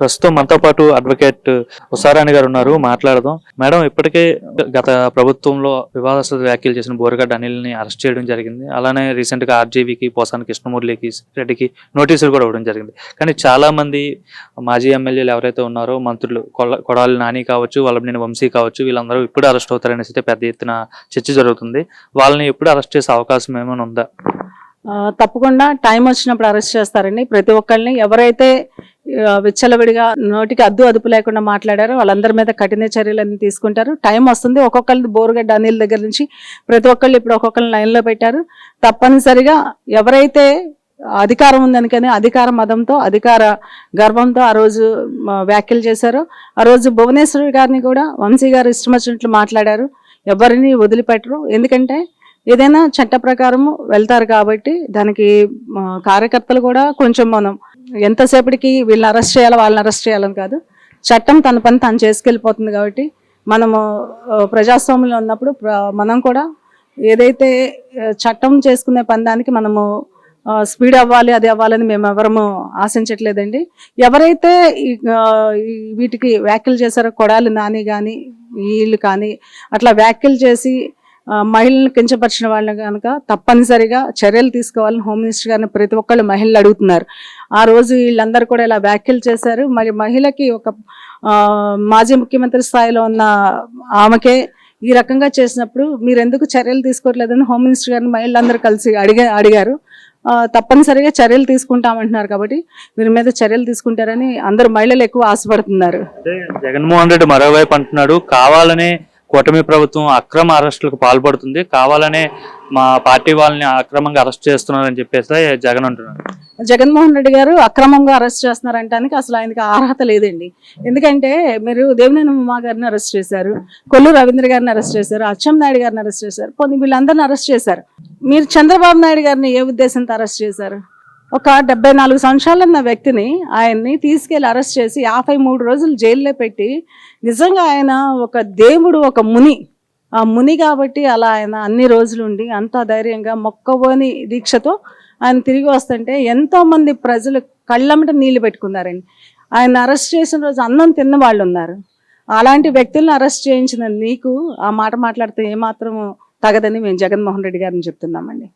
ప్రస్తుతం మనతో పాటు అడ్వకేట్ ఉసారాణి గారు ఉన్నారు మాట్లాడదాం. మేడం ఇప్పటికే గత ప్రభుత్వంలో వివాదాస్పద వ్యాఖ్యలు చేసిన బోరగడ్డ అనిల్ని అరెస్ట్ చేయడం జరిగింది. అలానే రీసెంట్గా ఆర్జీవీకి పోసాని కృష్ణమూర్తికి రెడ్డికి నోటీసులు కూడా ఇవ్వడం జరిగింది. కానీ చాలా మంది మాజీ ఎమ్మెల్యేలు ఎవరైతే ఉన్నారో మంత్రులు కొడాలి నాని కావచ్చు వల్లభనేని వంశీ కావచ్చు వీళ్ళందరూ ఇప్పుడు అరెస్ట్ అవుతారనేసి అయితే పెద్ద ఎత్తున చర్చ జరుగుతుంది. వాళ్ళని ఎప్పుడు అరెస్ట్ చేసే అవకాశం ఏమైనా ఉందా? తప్పకుండా టైం వచ్చినప్పుడు అరెస్ట్ చేస్తారండి. ప్రతి ఒక్కరిని ఎవరైతే విచ్చలవిడిగా నోటికి అద్దు అదుపు లేకుండా మాట్లాడారు. వాళ్ళందరి మీద కఠిన చర్యలన్నీ తీసుకుంటారు. టైం వస్తుంది. ఒక్కొక్కరిది బోరుగడ్డ అనిల్ దగ్గర నుంచి ప్రతి ఒక్కళ్ళు ఇప్పుడు ఒక్కొక్కరిని లైన్లో పెట్టారు. తప్పనిసరిగా ఎవరైతే అధికారం ఉందని కానీ అధికార మదంతో అధికార గర్వంతో ఆ రోజు వ్యాఖ్యలు చేశారు ఆ రోజు భువనేశ్వరి గారిని కూడా వంశీ గారు ఇష్టం వచ్చినట్లు మాట్లాడారు. ఎవరిని వదిలిపెట్టరు. ఎందుకంటే ఏదైనా చట్ట ప్రకారము వెళ్తారు కాబట్టి దానికి కార్యకర్తలు కూడా కొంచెం మనం ఎంతసేపటికి వీళ్ళని అరెస్ట్ చేయాలి వాళ్ళని అరెస్ట్ చేయాలని కాదు. చట్టం తన పని తను చేసుకెళ్ళిపోతుంది కాబట్టి మనము ప్రజాస్వాములు ప్రజాస్వామ్యంలో ఉన్నప్పుడు మనం కూడా ఏదైతే చట్టం చేసుకునే పని దానికి మనము స్పీడ్ అవ్వాలి అది అవ్వాలని మేము ఎవరము ఆశించట్లేదండి. ఎవరైతే వీటికి వ్యాఖ్యలు చేశారో కొడాలి నాని కానీ వీళ్ళు కానీ అట్లా వ్యాఖ్యలు చేసి మహిళలను కించపరిచిన వాళ్ళని కనుక తప్పనిసరిగా చర్యలు తీసుకోవాలని హోమ్ మినిస్టర్ గారిని ప్రతి ఒక్కళ్ళు మహిళలు అడుగుతున్నారు. ఆ రోజు వీళ్ళందరూ కూడా ఇలా వ్యాఖ్యలు చేశారు. మరి మహిళకి ఒక మాజీ ముఖ్యమంత్రి స్థాయిలో ఉన్న ఆమెకే ఈ రకంగా చేసినప్పుడు మీరు ఎందుకు చర్యలు తీసుకోవట్లేదని హోమ్ మినిస్టర్ గారిని మహిళలందరూ కలిసి అడిగా అడిగారు. తప్పనిసరిగా చర్యలు తీసుకుంటామంటున్నారు కాబట్టి వీరి మీద చర్యలు తీసుకుంటారని అందరు మహిళలు ఎక్కువ ఆశపడుతున్నారు. జగన్మోహన్ రెడ్డి మరోవైపు అంటున్నాడు కావాలనే కూటమి ప్రభుత్వం అక్రమ అరెస్టులకు పాల్పడుతుంది. కావాలనే మా పార్టీ వాళ్ళని అక్రమంగా అరెస్ట్ చేస్తున్నారని చెప్పేసి జగన్ అంటున్నారు. జగన్మోహన్ రెడ్డి గారు అక్రమంగా అరెస్ట్ చేస్తున్నారంటానికి అసలు ఆయనకి అర్హత లేదండి. ఎందుకంటే మీరు దేవినేని ఉమా గారిని అరెస్ట్ చేశారు కొల్లు రవీంద్ర గారిని అరెస్ట్ చేశారు అచ్చం నాయుడు గారిని అరెస్ట్ చేశారు కొన్ని వీళ్ళందరిని అరెస్ట్ చేశారు. మీరు చంద్రబాబు నాయుడు గారిని ఏ ఉద్దేశంతో అరెస్ట్ చేశారు? ఒక డెబ్బై నాలుగు సంవత్సరాలు ఉన్న వ్యక్తిని ఆయన్ని తీసుకెళ్ళి అరెస్ట్ చేసి యాభై మూడు రోజులు జైల్లో పెట్టి నిజంగా ఆయన ఒక దేవుడు ఒక ముని. ఆ ముని కాబట్టి అలా ఆయన అన్ని రోజులు ఉండి అంత ధైర్యంగా మొక్కబోని దీక్షతో ఆయన తిరిగి వస్తుంటే ఎంతో మంది ప్రజలు కళ్ళమ్మట నీళ్ళు పెట్టుకున్నారండి. ఆయన అరెస్ట్ చేసిన రోజు అన్నం తిన్న వాళ్ళు ఉన్నారు. అలాంటి వ్యక్తులను అరెస్ట్ చేయించిన నీకు ఆ మాట మాట్లాడితే ఏమాత్రం తగదని మేము జగన్మోహన్ రెడ్డి గారిని చెప్తున్నామండి.